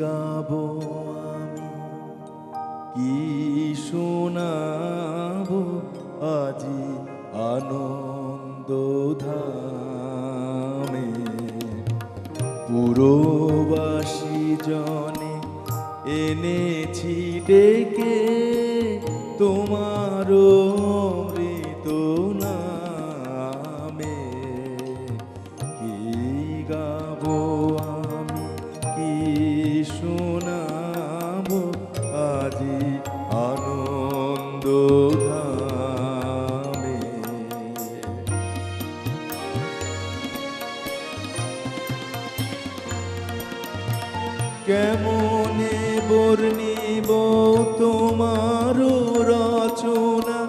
গাবো আমি? কি শোনাবো আজি জনে এনেছি ডেকে তোমারও কেমনে বর্ণিব তোমার রচনা?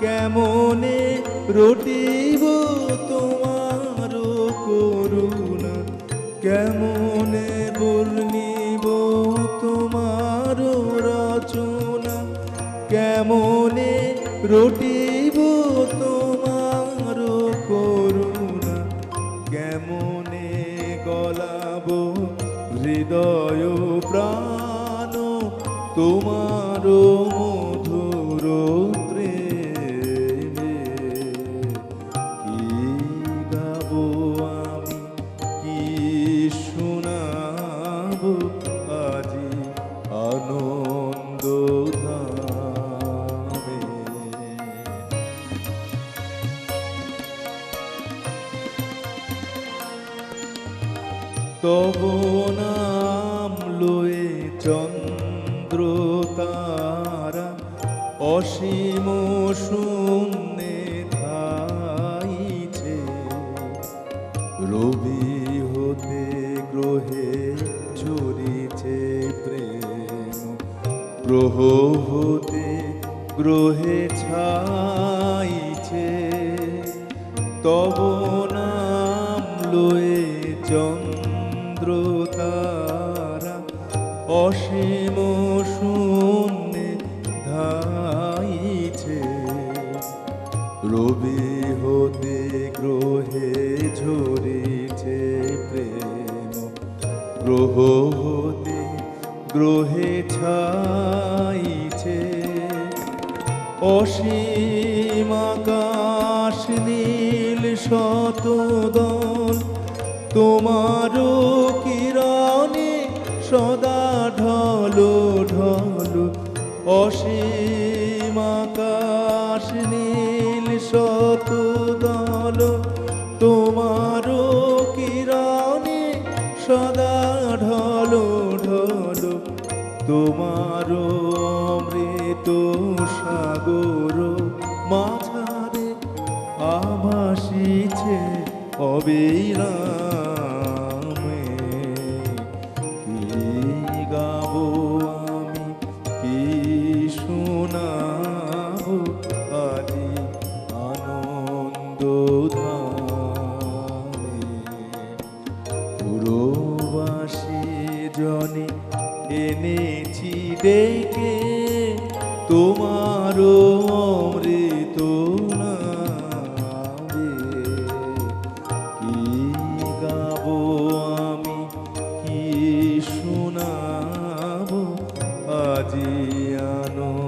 কেমনে রটিব তোমার করুণা? কেমনে কেমনে রটিব তোমার করুণা? কেমনে গলাব হৃদয় প্রাণ তোমার মধুর তব নাম লয়ে চন্দ্র তারা অসীম শূন্যে ধাইছে। রবি হতে গ্রহে ঝরিছে প্রেম গ্রহ হতে গ্রহে ছাইছে। তব নাম লয়ে চন্দ্র তারা অসীম শূন্যে ধাইছে। রবি হতে গ্রহে ঝরিছে প্রেম। গ্রহ হতে গ্রহে ছাইছে। অসীম আকাশ, নীল শতদল তোমারও কিরণে সদা ঢলো ঢলো। অসীম নীল শতদল। তোমারও কিরণে সদা ঢলো ঢলো। তোমারও অমৃত সাগর মাঝারে আভাসিছে। অবিরামে কি গাবো আমি কি শোনাবো আজি আনন্দ পুরবাসী জনে এনেছি ডেকে তোমারও Adiano.